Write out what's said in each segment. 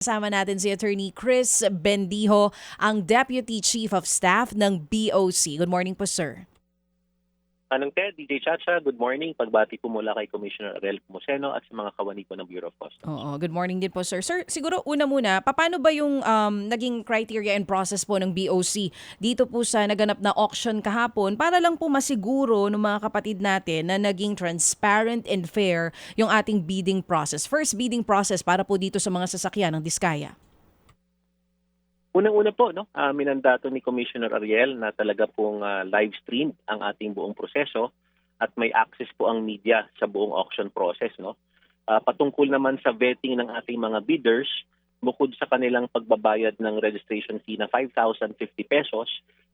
Kasama natin si Attorney Chris Bendijo, ang Deputy Chief of Staff ng BOC. Good morning po, sir. Anong Ted, DJ Chacha, good morning. Pagbati po mula kay Commissioner Ariel Pumuseno at sa mga kawani po ng Bureau of Customs. Oo, good morning din po, sir. Sir, siguro una muna, paano ba yung um, naging criteria and process po ng BOC dito po sa naganap na auction kahapon para lang po masiguro ng mga kapatid natin na naging transparent and fair yung ating bidding process. First bidding process para po dito sa mga sasakyan ng Diskaya. Unang-una po, no, uh, minandato ni Commissioner Ariel na talaga pong uh, live stream ang ating buong proseso at may access po ang media sa buong auction process. No? Uh, patungkol naman sa vetting ng ating mga bidders, bukod sa kanilang pagbabayad ng registration fee na 5,050 pesos,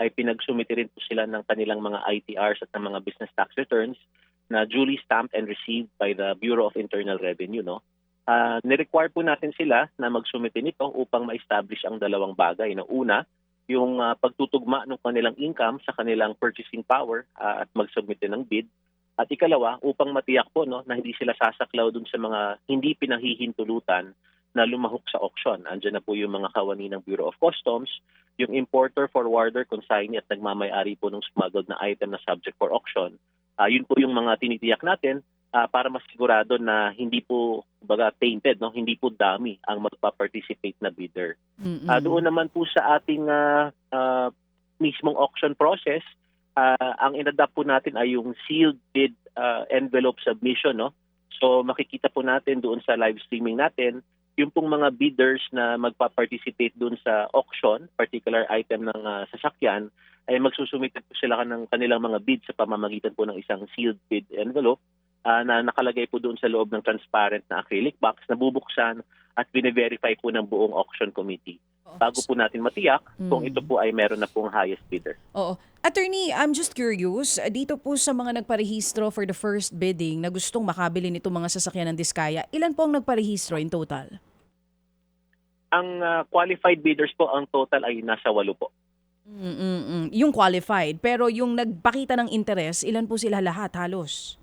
ay pinagsumite rin po sila ng kanilang mga ITRs at ng mga business tax returns na duly stamped and received by the Bureau of Internal Revenue. No? Uh, nirequire po natin sila na magsumite nito upang ma-establish ang dalawang bagay. No? Una, yung uh, pagtutugma ng kanilang income sa kanilang purchasing power uh, at magsubmite ng bid. At ikalawa, upang matiyak po no, na hindi sila sasaklaw dun sa mga hindi pinahihintulutan na lumahok sa auction. Andiyan na po yung mga kawani ng Bureau of Customs, yung importer, forwarder, consignee at nagmamayari po ng smuggled na item na subject for auction. Uh, yun po yung mga tinitiyak natin uh, para masigurado na hindi po baga tainted no hindi po dami ang magpa-participate na bidder. Mm-hmm. Uh, doon naman po sa ating uh, uh, mismong auction process uh, ang inadapt po natin ay yung sealed bid uh, envelope submission no. So makikita po natin doon sa live streaming natin yung pong mga bidders na magpa-participate doon sa auction, particular item ng uh, sasakyan, ay magsusumite po sila ng kanilang mga bid sa pamamagitan po ng isang sealed bid envelope uh, na nakalagay po doon sa loob ng transparent na acrylic box na bubuksan at bine-verify po ng buong auction committee bago po natin matiyak mm. kung ito po ay meron na pong highest bidder. Oo. Attorney, I'm just curious, dito po sa mga nagparehistro for the first bidding na gustong makabili nito mga sasakyan ng Diskaya, ilan po ang nagparehistro in total? Ang uh, qualified bidders po, ang total ay nasa walo po. Mm-mm. Yung qualified, pero yung nagpakita ng interest, ilan po sila lahat halos?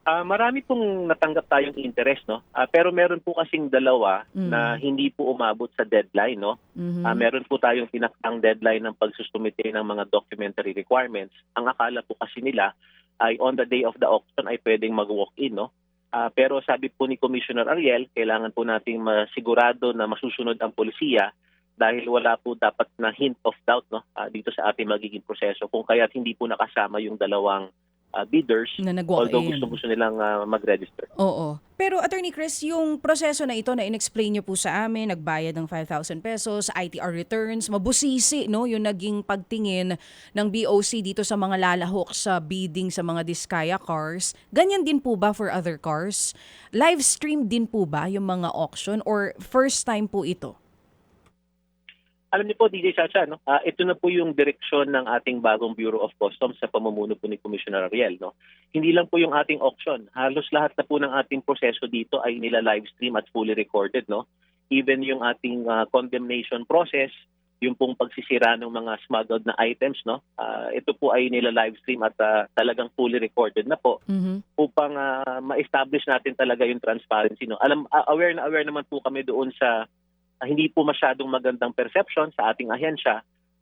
Uh, marami pong natanggap tayong interest, no? Uh, pero meron po kasing dalawa mm. na hindi po umabot sa deadline, no? Mm-hmm. Uh, meron po tayong tinakdang deadline ng pagsusumite ng mga documentary requirements. Ang akala po kasi nila ay on the day of the auction ay pwedeng mag-walk-in, no? Uh, pero sabi po ni Commissioner Ariel, kailangan po nating masigurado na masusunod ang polisiya dahil wala po dapat na hint of doubt no uh, dito sa ating magiging proseso kung kaya't hindi po nakasama yung dalawang uh, bidders na although gusto gusto nilang uh, mag-register. Oo. Pero Attorney Chris, yung proseso na ito na inexplain niyo po sa amin, nagbayad ng 5,000 pesos, ITR returns, mabusisi no yung naging pagtingin ng BOC dito sa mga lalahok sa bidding sa mga Diskaya cars. Ganyan din po ba for other cars? Live stream din po ba yung mga auction or first time po ito? Alam niyo po, DJ Chacha, no? Uh, ito na po yung direksyon ng ating bagong Bureau of Customs sa pamumuno po ni Commissioner Ariel. No? Hindi lang po yung ating auction. Halos lahat na po ng ating proseso dito ay nila live stream at fully recorded. No? Even yung ating uh, condemnation process, yung pong pagsisira ng mga smuggled na items, no? Uh, ito po ay nila live stream at uh, talagang fully recorded na po mm-hmm. upang uh, ma-establish natin talaga yung transparency. No? Alam, aware na aware naman po kami doon sa hindi po masyadong magandang perception sa ating ahensya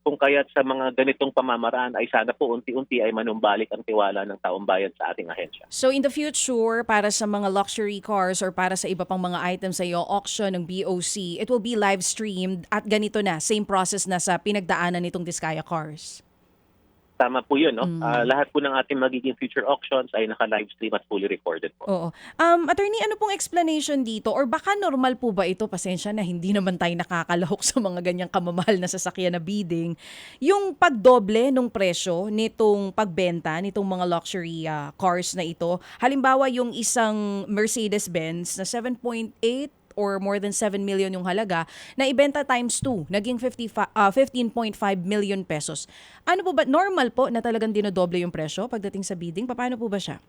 kung kaya't sa mga ganitong pamamaraan ay sana po unti-unti ay manumbalik ang tiwala ng taong bayan sa ating ahensya. So in the future, para sa mga luxury cars or para sa iba pang mga items sa iyo auction ng BOC, it will be live streamed at ganito na, same process na sa pinagdaanan nitong Diskaya cars? Tama po yun. No? Mm. Uh, lahat po ng ating magiging future auctions ay naka-live stream at fully recorded po. Oo. Um, attorney, ano pong explanation dito? Or baka normal po ba ito? Pasensya na, hindi naman tayo nakakalahok sa mga ganyang kamamahal na sasakyan na bidding. Yung pagdoble ng presyo nitong pagbenta, nitong mga luxury uh, cars na ito. Halimbawa, yung isang Mercedes-Benz na 7.8 or more than 7 million yung halaga, na ibenta times 2, naging 50, uh, 15.5 million pesos. Ano po ba, normal po na talagang dinodoble yung presyo pagdating sa bidding? Paano po ba siya?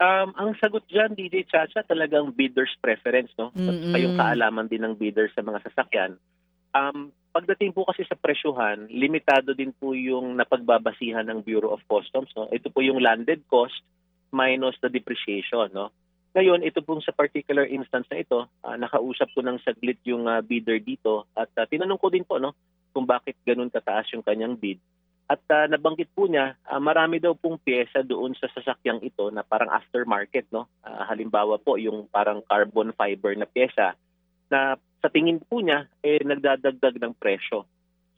Um, ang sagot dyan, DJ Chacha, talagang bidder's preference, no? Mm-hmm. Yung kaalaman din ng bidder sa mga sasakyan. Um, pagdating po kasi sa presyuhan, limitado din po yung napagbabasihan ng Bureau of Customs. No? Ito po yung landed cost minus the depreciation. No? Ngayon, ito pong sa particular instance na ito, ah, nakausap ko ng saglit yung ah, bidder dito at ah, tinanong ko din po no kung bakit ganun kataas yung kanyang bid. At ah, nabanggit po niya, ah, marami daw pong pyesa doon sa sasakyang ito na parang aftermarket no. Ah, halimbawa po yung parang carbon fiber na pyesa na sa tingin po niya eh nagdadagdag ng presyo.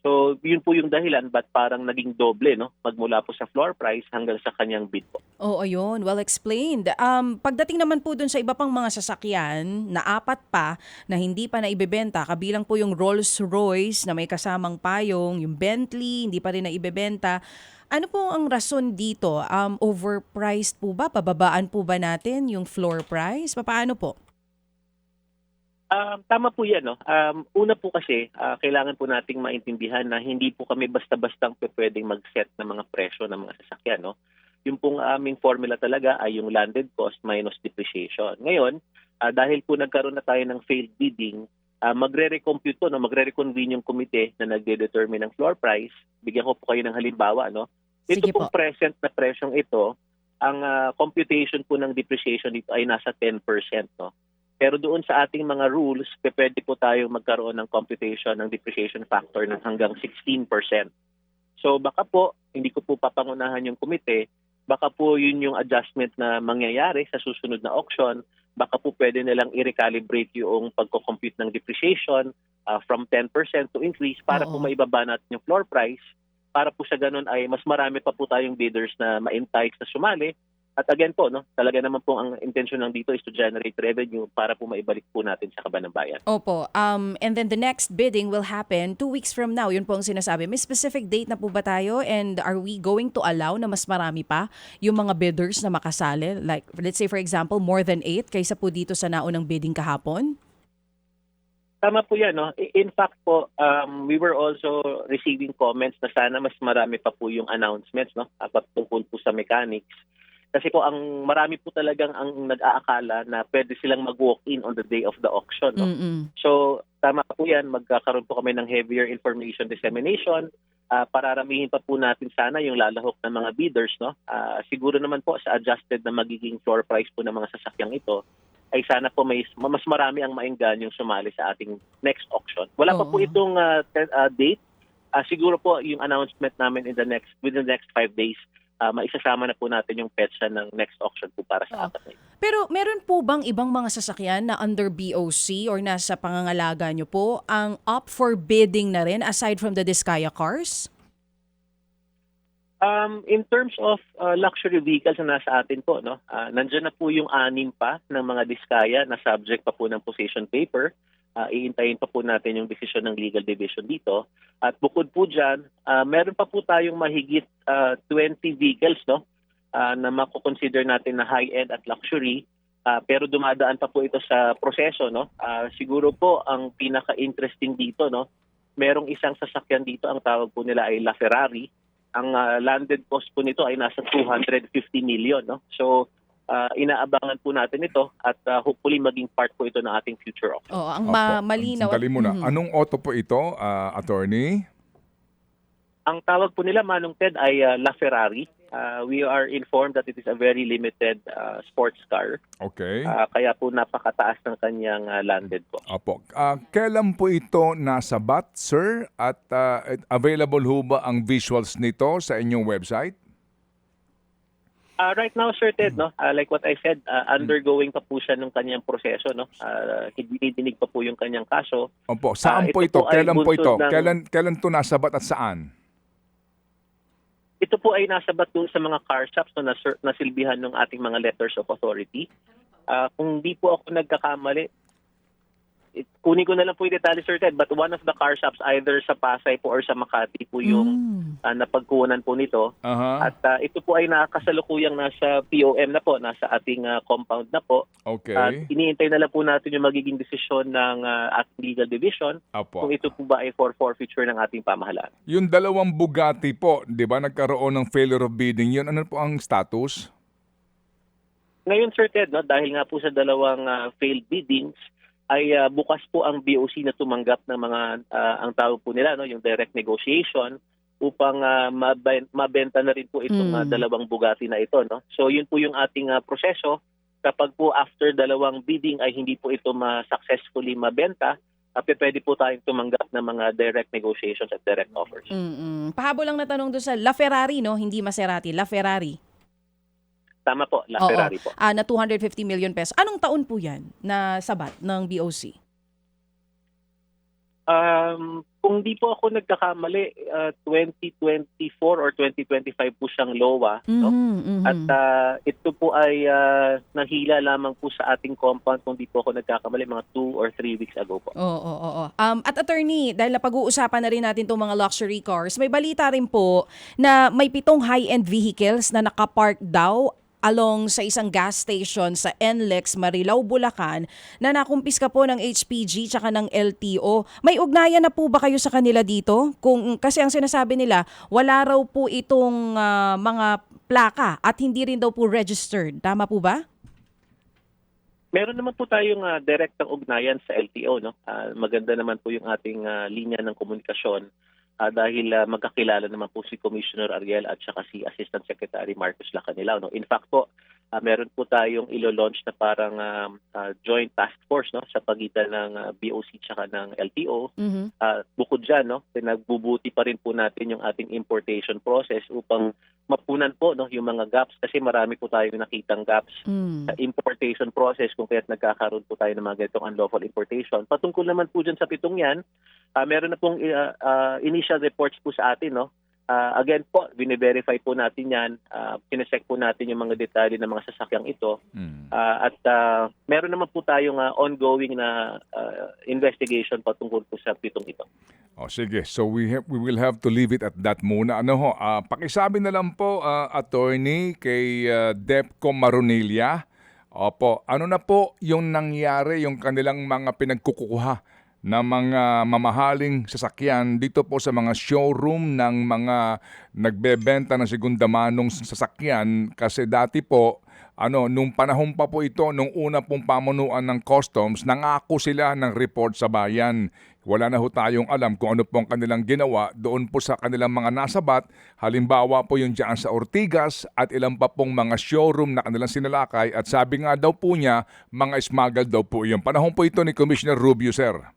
So, yun po yung dahilan ba't parang naging doble, no? Magmula po sa floor price hanggang sa kanyang bid po. Oo, ayun. Well explained. Um, pagdating naman po dun sa iba pang mga sasakyan na apat pa na hindi pa na ibebenta, kabilang po yung Rolls-Royce na may kasamang payong, yung Bentley, hindi pa rin na ibebenta. Ano po ang rason dito? Um, overpriced po ba? Pababaan po ba natin yung floor price? Paano po? Um, tama po yan. No? Um, una po kasi, ah, kailangan po nating maintindihan na hindi po kami basta-bastang pwedeng mag-set ng mga presyo ng mga sasakyan. No? Yung pong aming formula talaga ay yung landed cost minus depreciation. Ngayon, ah, dahil po nagkaroon na tayo ng failed bidding, ah, magre-recompute to, no? magre-reconvene yung komite na nagde-determine ng floor price. Bigyan ko po kayo ng halimbawa. No? Ito Sige pong po. present na presyong ito, ang ah, computation po ng depreciation dito ay nasa 10%. No? Pero doon sa ating mga rules, pwede po tayo magkaroon ng computation ng depreciation factor ng hanggang 16%. So baka po, hindi ko po papangunahan yung komite, baka po yun yung adjustment na mangyayari sa susunod na auction. Baka po pwede nilang i-recalibrate yung pagko-compute ng depreciation ah, from 10% to increase para po Oo. maibaba natin yung floor price. Para po sa ganun ay mas marami pa po tayong bidders na ma-entice na sumali at again po, no, talaga naman po ang intention lang dito is to generate revenue para po maibalik po natin sa kaban ng bayan. Opo. Um, and then the next bidding will happen two weeks from now. Yun po ang sinasabi. May specific date na po ba tayo? And are we going to allow na mas marami pa yung mga bidders na makasali? Like, let's say for example, more than eight kaysa po dito sa naunang bidding kahapon? Tama po yan. No? In fact po, um, we were also receiving comments na sana mas marami pa po yung announcements no? patungkol po sa mechanics. Kasi po ang marami po talagang ang nag-aakala na pwede silang mag-walk-in on the day of the auction. No? Mm-mm. So tama po yan, magkakaroon po kami ng heavier information dissemination. Uh, pararamihin pa po natin sana yung lalahok ng mga bidders. No? Ah, siguro naman po sa adjusted na magiging floor price po ng mga sasakyang ito, ay sana po may mas marami ang maenggan yung sumali sa ating next auction. Wala pa po Oo. itong te- ah, date. Ah, siguro po yung announcement namin in the next within the next five days, ah, maisasama na po natin yung petsa ng next auction po para sa Oo. apat na ito. Pero meron po bang ibang mga sasakyan na under BOC or nasa pangangalaga nyo po ang up for bidding na rin aside from the Discaya cars? Um, in terms of uh, luxury vehicles na nasa atin po, no, uh, nandiyan na po yung anim pa ng mga diskaya na subject pa po ng position paper. Uh, iintayin pa po natin yung decision ng legal division dito. At bukod po dyan, uh, meron pa po tayong mahigit uh, 20 vehicles no, uh, na mako-consider natin na high-end at luxury. Uh, pero dumadaan pa po ito sa proseso. No? Uh, siguro po ang pinaka-interesting dito, no, merong isang sasakyan dito, ang tawag po nila ay La Ferrari ang uh, landed cost po nito ay nasa 250 million no so uh, inaabangan po natin ito at uh, hopefully maging part po ito ng ating future auction Oo, ang Opo. ma- malinaw. Sandali muna. Mhm. Anong auto po ito, ah, attorney? ang tawag po nila Manong Ted ay uh, La Ferrari Uh, we are informed that it is a very limited uh, sports car Okay. Uh, kaya po napakataas ng kanyang uh, landed cost Opo. Ah, kailan po ito nasa BAT, sir? At ah, available ho ba ang visuals nito sa inyong website? Uh, right now, Sir Ted, no, uh, like what I said, uh, undergoing pa po siya ng kanyang proseso. No? Uh, dinidinig pa po yung kanyang kaso. Opo. Saan Ah, po ito ito? po Kailan po ito? ng- Kailan, kailan to nasa BAT at saan? Ito po ay nasa batun sa mga car shops no, na nasilbihan ng ating mga letters of authority. Ah, kung di po ako nagkakamali, it, kunin ko na lang po yung detalye, Sir Ted, but one of the car shops either sa Pasay po or sa Makati po yung Mm. ah, napagkunan po nito. Aha. At ah, ito po ay nakasalukuyang nasa POM na po, nasa ating ah, compound na po. Okay. At iniintay na lang po natin yung magiging desisyon ng ah, ating legal division Opo. kung ito po ba ay for forfeiture ng ating pamahalaan. Yung dalawang Bugatti po, di ba, nagkaroon ng failure of bidding, yun ano po ang status? Ngayon, Sir Ted, no, dahil nga po sa dalawang ah, failed biddings, ay ah, bukas po ang BOC na tumanggap ng mga, ah, ang tawag po nila, no, yung direct negotiation, upang maben- mabenta na rin po itong Mm. ah, dalawang Bugatti na ito. No? So yun po yung ating ah, proseso. kapag po after dalawang bidding ay hindi po ito ma-successfully mabenta, uh, pwede po tayong tumanggap ng mga direct negotiations at direct offers. Mm-mm. Pahabol lang na tanong doon sa La Ferrari, no? Hindi Maserati. La Ferrari. Tama po, La Oo. Ferrari po. Ah, na 250 million pesos. Anong taon po yan na sabat ng BOC? Um, kung di po ako nagkakamali, uh, 2024 or 2025 po siyang LOA. No? Mhm, mhm. At uh, ito po ay uh, nahila lamang po sa ating compound kung di po ako nagkakamali mga 2 or 3 weeks ago po. Oo, oo, oo. Um, at attorney, dahil napag-uusapan na rin natin itong mga luxury cars, may balita rin po na may pitong high-end vehicles na nakapark daw along sa isang gas station sa NLEX Marilao, Bulacan na nakumpiska po ng HPG tsaka ng LTO. May ugnayan na po ba kayo sa kanila dito? Kung kasi ang sinasabi nila, wala raw po itong ah, mga plaka at hindi rin daw po registered. Tama po ba? Meron naman po tayong uh, direktang ugnayan sa LTO. No? Ah, maganda naman po yung ating ah, linya ng komunikasyon ah, dahil ah, magkakilala naman po si Commissioner Ariel at saka si Assistant Secretary Marcos Lacanilao. No? In fact po, ah, meron po tayong ilo-launch na parang ah, ah, joint task force no? sa pagitan ng ah, BOC tsaka ng LTO. Mhm. Ah, bukod dyan, no, pinagbubuti pa rin po natin yung ating importation process upang mapunan po no, yung mga gaps kasi marami po tayong nakitang gaps Mm. sa importation process kung kaya't nagkakaroon po tayo ng mga ganitong unlawful importation. Patungkol naman po dyan sa pitong yan, ah, meron na pong uh, ah, initial reports po sa atin. No? Ah, again po, bine-verify po natin yan. Uh, sinecheck po natin yung mga detalye ng mga sasakyang ito. Mm. Ah, at ah, meron naman po tayong ah, ongoing na ah, investigation patungkol po sa pitong ito. O sige, so we have, we will have to leave it at that muna. Ano ho, ah, pakisabi na lang po ah, attorney kay ah, Depco Marunilla. Opo, ano na po yung nangyari yung kanilang mga pinagkukuha na mga mamahaling sasakyan dito po sa mga showroom ng mga nagbebenta ng segunda manong sasakyan kasi dati po ano, nung panahon pa po ito, nung una pong pamunuan ng customs, nangako sila ng report sa bayan. Wala na ho tayong alam kung ano pong kanilang ginawa doon po sa kanilang mga nasabat. Halimbawa po yung dyan sa Ortigas at ilang pa pong mga showroom na kanilang sinalakay at sabi nga daw po niya, mga smuggled daw po yung Panahon po ito ni Commissioner Rubio, sir.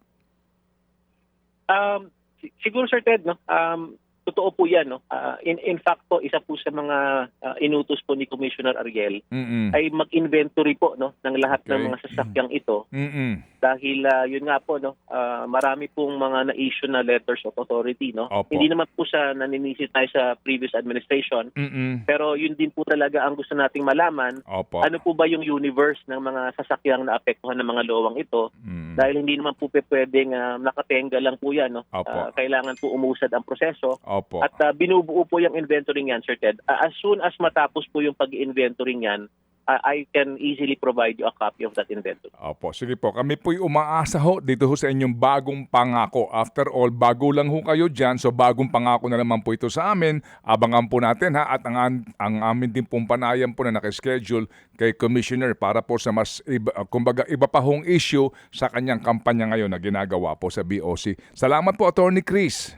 Um, si- siguro Sir Ted, no? Um, totoo po 'yan, no? Ah, in in fact po isa po sa mga ah, inutos po ni Commissioner Ariel Mm-mm. ay mag-inventory po no ng lahat ng Okay. mga sasakyang ito Mm-mm. Dahil ah, yun nga po no ah, marami pong mga na-issue na letters of authority no Opo. hindi naman po sa naninisi tayo sa previous administration Mm-mm. pero yun din po talaga ang gusto nating malaman Opo. ano po ba yung universe ng mga sasakyang naapektuhan ng mga lowang ito Mm. dahil hindi naman po pwedeng ah, nakatenga lang po yan. No? Opo. Ah, kailangan po umusad ang proseso. Opo. At ah, binubuo po yung inventory yan, Sir Ted. Ah, as soon as matapos po yung pag-inventory yan, ah, I can easily provide you a copy of that inventory. Opo, sige po. Kami po'y umaasa ho dito ho sa inyong bagong pangako. After all, bago lang ho kayo dyan, so bagong pangako na naman po ito sa amin. Abangan po natin ha at ang, an- ang amin din pong panayam po na nakaschedule kay Commissioner para po sa mas, iba, uh, kumbaga, iba pa hong issue sa kanyang kampanya ngayon na ginagawa po sa BOC. Salamat po, Attorney Chris.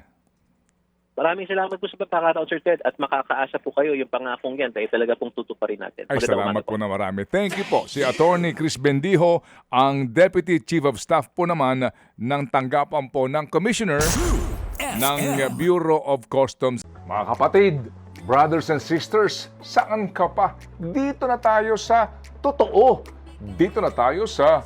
Maraming salamat po sa pagkakataon, Sir Ted, at makakaasa po kayo yung pangakong yan dahil talaga pong tutuparin natin. Ay, Magandang salamat po na marami. Thank you po. Si Attorney Chris Bendijo, ang Deputy Chief of Staff po naman ng tanggapan po ng Commissioner ng Bureau of Customs. Mga kapatid, brothers and sisters, saan ka pa? Dito na tayo sa totoo. Dito na tayo sa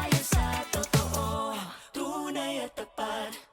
at the bud.